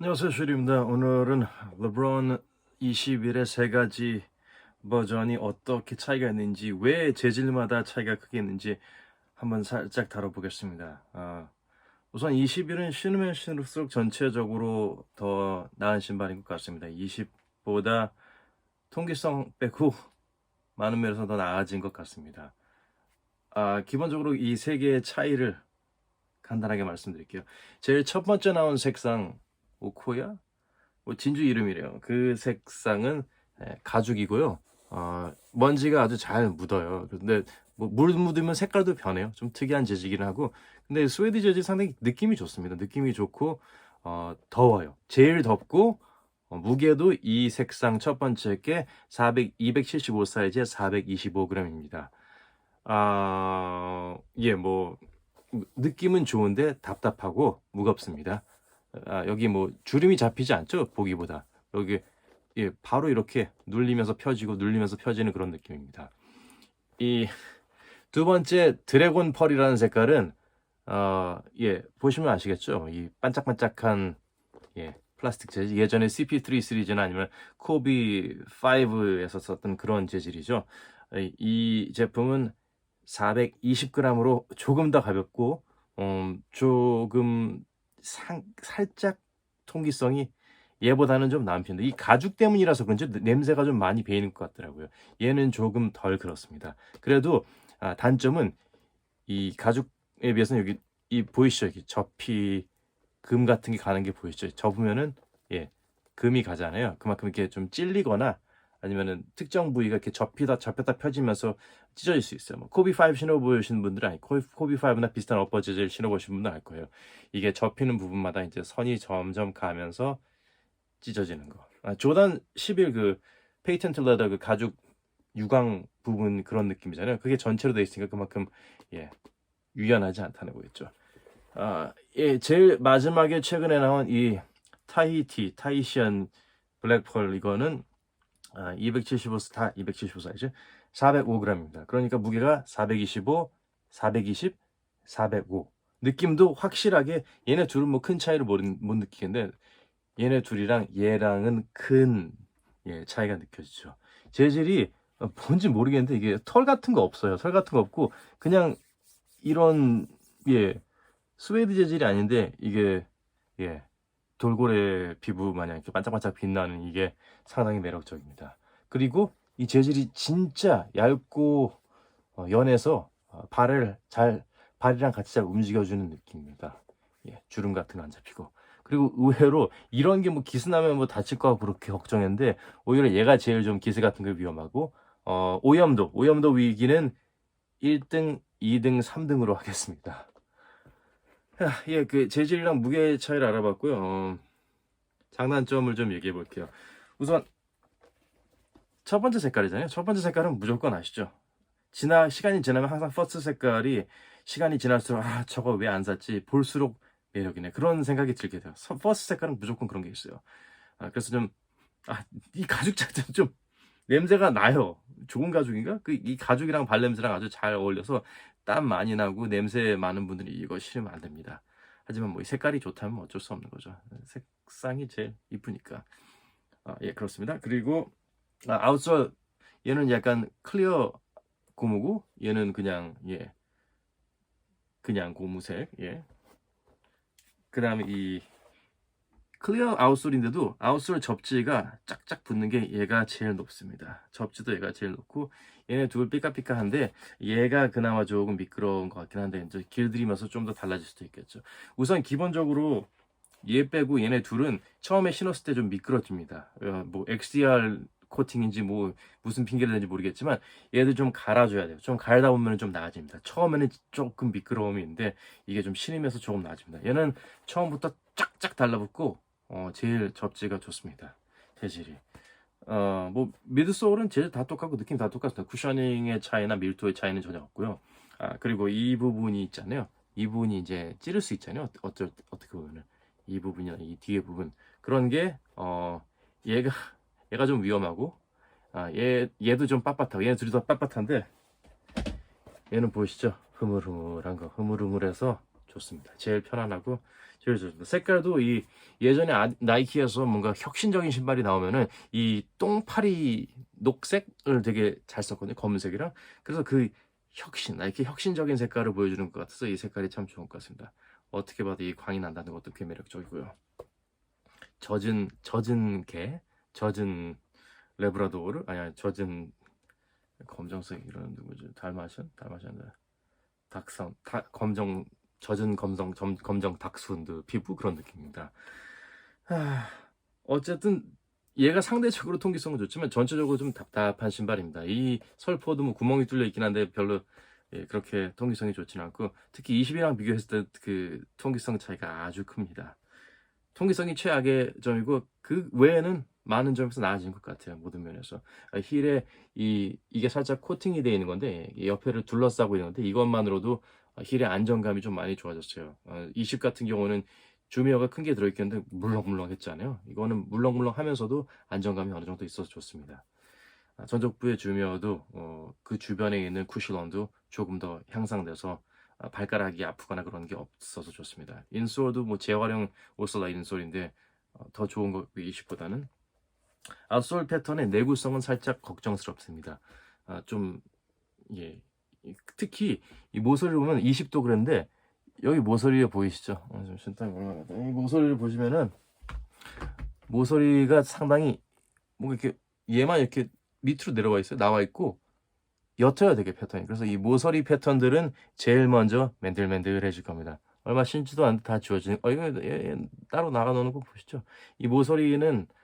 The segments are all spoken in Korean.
안녕하세요 슈리입니다. 오늘은 르브론 21의 세 가지 버전이 어떻게 차이가 있는지 왜 재질마다 차이가 크게 있는지 한번 살짝 다뤄보겠습니다. 아, 우선 21은 신으면 신을수록 전체적으로 더 나은 신발인 것 같습니다. 20보다 통기성 빼고 많은 면에서 더 나아진 것 같습니다. 아, 기본적으로 이 세 개의 차이를 간단하게 말씀드릴게요. 제일 첫 번째 나온 색상 오코야? 뭐 진주 이름이래요. 그 색상은 예, 가죽이고요. 어, 먼지가 아주 잘 묻어요. 근데 뭐 물 묻으면 색깔도 변해요. 좀 특이한 재질이긴 하고. 근데 스웨드 재질 상당히 느낌이 좋습니다. 느낌이 좋고 어, 더워요. 제일 덥고 어, 무게도 이 색상 첫 번째 게 400, 275 사이즈에 425g입니다. 아, 예, 뭐 느낌은 좋은데 답답하고 무겁습니다. 아, 여기 뭐 주름이 잡히지 않죠? 보기보다 여기 예, 바로 이렇게 눌리면서 펴지고 눌리면서 펴지는 그런 느낌입니다. 이 두 번째 드래곤 펄이라는 색깔은 어, 예, 보시면 아시겠죠? 이 반짝반짝한 예, 플라스틱 재질 예전에 CP3 시리즈나 아니면 코비 5에서 썼던 그런 재질이죠. 이, 이 제품은 420g으로 조금 더 가볍고 음, 조금 상, 살짝 통기성이 얘보다는 좀 편인데 이 가죽 때문이라서 그런지 냄새가 좀 많이 배이는 것 같더라고요. 얘는 조금 덜 그렇습니다. 그래도 아, 단점은 이 가죽에 비해서는 여기 이 보이시죠? 여기 접히 금 같은 게 가는 게 보이시죠? 접으면은 예 금이 가잖아요. 그만큼 이렇게 좀 찔리거나 아니면은 특정 부위가 이렇게 접히다 접혔다 펴지면서 찢어질 수 있어요. 뭐 코비 5 신어보신 분들은 아니 코비, 코비 5나 비슷한 어퍼 재질 신어보신 분들은 알 거예요. 이게 접히는 부분마다 이제 선이 점점 가면서 찢어지는 거. 아, 조던 11 그 페이턴트 레더 그 가죽 유광 부분 그런 느낌이잖아요. 그게 전체로 돼 있으니까 그만큼 예 유연하지 않다는 거겠죠. 아, 예, 제일 마지막에 최근에 나온 이 타히티 타이시안 블랙펄 이거는 아, 275다275 사이즈 405g입니다. 그러니까 무게가 425, 420, 405. 느낌도 확실하게 얘네 둘은 뭐 큰 차이를 못, 못 느끼겠는데 얘네 둘이랑 얘랑은 큰 예, 차이가 느껴지죠. 재질이 어, 뭔지 모르겠는데 이게 털 같은 거 없어요. 털 같은 거 없고 그냥 이런 예 스웨이드 재질이 아닌데 이게 예 돌고래 피부 마냥 이렇게 반짝반짝 빛나는 이게 상당히 매력적입니다. 그리고 이 재질이 진짜 얇고 어, 연해서 어, 발을 잘 발이랑 같이 잘 움직여주는 느낌입니다. 예, 주름 같은 거 안 잡히고 그리고 의외로 이런 게 뭐 기스 나면 뭐 다칠 거 그렇게 걱정했는데 오히려 얘가 제일 좀 기스 같은 거 위험하고 어, 오염도 오염도 위기는 1등, 2등, 3등으로 하겠습니다. 야, 예, 그 재질이랑 무게 차이를 알아봤고요. 어, 장단점을 좀 얘기해 볼게요. 우선 첫 번째 색깔이잖아요. 첫 번째 색깔은 무조건 아시죠? 지나 시간이 지나면 항상 퍼스트 색깔이 시간이 지날수록 아 저거 왜 안 샀지 볼수록 매력이네 그런 생각이 들게 돼요. 서- 퍼스트 색깔은 무조건 그런 게 있어요. 아, 그래서 좀 아 이 가죽 자체는 좀 냄새가 나요. 좋은 가죽인가? 그 이 가죽이랑 발냄새랑 아주 잘 어울려서 땀 많이 나고 냄새 많은 분들이 이거 싫으면 안 됩니다. 하지만 뭐이 색깔이 좋다면 어쩔 수 없는 거죠. 색상이 제일 이쁘니까. 아, 예, 그렇습니다. 그리고 아, 아웃솔 얘는 약간 클리어 고무고 얘는 그냥 예 그냥 고무색 예. 그다음에 이 클리어 아웃솔인데도 아웃솔 접지가 짝짝 붙는 게 얘가 제일 높습니다. 접지도 얘가 제일 높고 얘네 둘 삐까삐까한데 얘가 그나마 조금 미끄러운 것 같긴 한데 이제 길들이면서 좀 더 달라질 수도 있겠죠. 우선 기본적으로 얘 빼고 얘네 둘은 처음에 신었을 때 좀 미끄러집니다. 어, 뭐 XDR 코팅인지 뭐 무슨 핑계를 대는지 모르겠지만 얘들 좀 갈아줘야 돼요. 좀 갈다 보면 좀 나아집니다. 처음에는 조금 미끄러움이 있는데 이게 좀 신으면서 조금 나아집니다. 얘는 처음부터 쫙쫙 달라붙고 어, 제일 접지가 좋습니다. 재질이. 어, 뭐 미드솔은 재질 다 똑같고 느낌 다 똑같습니다. 쿠셔닝의 차이나 밀도의 차이는 전혀 없고요. 아 그리고 이 부분이 있잖아요. 이 부분이 이제 찌를 수 있잖아요. 어쩔 어떻게 보면은 이 부분이나 이 뒤에 부분 그런 게 어, 얘가 얘가 좀 위험하고 아, 얘 얘도 좀 빳빳하고 얘는 둘이 더 빳빳한데 얘는 보이시죠? 흐물흐물한 거 흐물흐물해서 좋습니다. 제일 편안하고 제일 좋습니다. 색깔도 이 예전에 아- 나이키에서 뭔가 혁신적인 신발이 나오면은 이 똥파리 녹색을 되게 잘 썼거든요. 검은색이랑. 그래서 그 혁신, 나이키 혁신적인 색깔을 보여주는 것 같아서 이 색깔이 참 좋은 것 같습니다. 어떻게 봐도 이 광이 난다는 것도 꽤 매력적이고요. 젖은 젖은 개, 젖은 레브라도르 아니 아니 젖은 검정색 이런 누구지 달마션 달마션데 닥선 다, 검정 젖은 검정 점, 검정 닥스훈드 피부 그런 느낌입니다. 하, 어쨌든 얘가 상대적으로 통기성은 좋지만 전체적으로 좀 답답한 신발입니다. 이 설포도 뭐 구멍이 뚫려 있긴 한데 별로 예, 그렇게 통기성이 좋지는 않고 특히 20이랑 비교했을 때 그 통기성 차이가 아주 큽니다. 통기성이 최악의 점이고 그 외에는 많은 점에서 나아진 것 같아요 모든 면에서 아, 힐에 이 이게 살짝 코팅이 되어 있는 건데 이 옆에를 둘러싸고 있는데 이것만으로도 아, 힐의 안정감이 좀 많이 좋아졌어요. 어, 20 같은 경우는 주미어가 큰 게 들어있겠는데 물렁물렁 했잖아요. 이거는 물렁물렁 하면서도 안정감이 어느 정도 있어서 좋습니다. 아, 전족부의 주미어도 어, 그 주변에 있는 쿠실런도 조금 더 향상돼서 아, 발가락이 아프거나 그런 게 없어서 좋습니다. 인솔도 뭐 재활용 오슬라 인솔인데 어, 더 좋은 거 20보다는 아웃솔 패턴의 내구성은 살짝 걱정스럽습니다. 아, 좀 예. 이- 특히 이 모서리를 보면 20도 그랬는데 여기 모서리에 보이시죠? 어, 좀 신딱 올라가다. 이 모서리를 보시면은 모서리가 상당히 뭔가 이렇게 얘만 이렇게 밑으로 내려와 있어요. 나와 있고 옅어요 되게 패턴이. 그래서 이 모서리 패턴들은 제일 먼저 맨들맨들해질 겁니다. 얼마 신지도 않는데 다 지워지는. 어 이거 따로 나가 놓는 거 보시죠. 이 모서리는 아,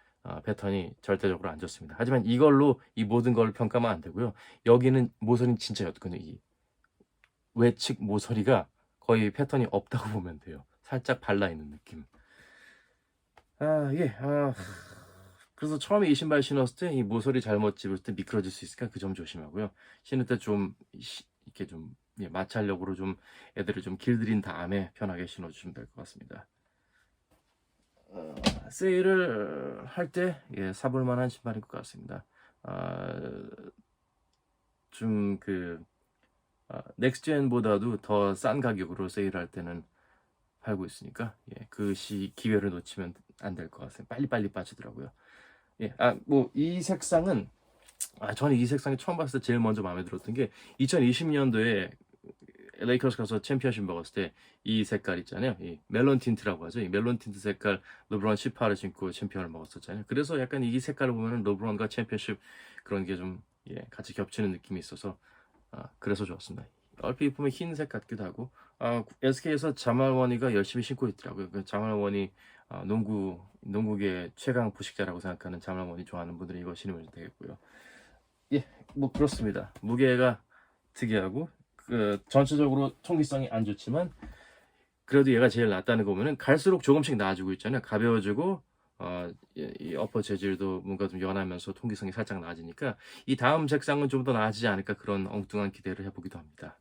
패턴이 절대적으로 안 좋습니다. 하지만 이걸로 이 모든 걸 평가하면 안 되고요. 여기는 모서리는 진짜 옅거든요. 이 외측 모서리가 거의 패턴이 없다고 보면 돼요. 살짝 발라 있는 느낌. 아, 예. 아, 그래서 처음에 이 신발 신었을 때 이 모서리 잘못 집을 때 미끄러질 수 있으니까 그 점 조심하고요. 신을 때 좀 이렇게 좀 예, 마찰력으로 좀 애들을 좀 길들인 다음에 편하게 신어주시면 될 것 같습니다. 어, 세일을 할때 예, 사볼 만한 신발일 것 같습니다. 아, 좀그 아, 넥스트젠보다도 더 싼 가격으로 세일할 때는 팔고 있으니까 예, 그 시 기회를 놓치면 안 될 것 같아요. 빨리빨리 빠지더라고요. 예, 아, 뭐 이 색상은 아, 저는 이 색상이 처음 봤을 때 제일 먼저 마음에 들었던 게 2020년도에 레이커스 가서 챔피언십 먹었을 때 이 색깔 있잖아요. 이 멜론 틴트라고 하죠. 이 멜론 틴트 색깔 르브론 18을 신고 챔피언을 먹었었잖아요. 그래서 약간 이 색깔을 보면은 르브론과 챔피언십 그런 게좀 예, 같이 겹치는 느낌이 있어서 아, 그래서 좋았습니다. 얼핏 보면 흰색 같기도 하고 아, SK에서 자말원이가 열심히 신고 있더라고요. 그 자말원이 아, 농구 농구계 최강 부식자라고 생각하는 자말원이 좋아하는 분들이 이거 신으면 되겠고요. 예, 뭐 그렇습니다. 무게가 특이하고 그 전체적으로 통기성이 안 좋지만 그래도 얘가 제일 낫다는 거 보면은 갈수록 조금씩 나아지고 있잖아요. 가벼워지고 어, 이- 이 어퍼 재질도 뭔가 좀 연하면서 통기성이 살짝 나아지니까 이 다음 색상은 좀 더 나아지지 않을까 그런 엉뚱한 기대를 해보기도 합니다.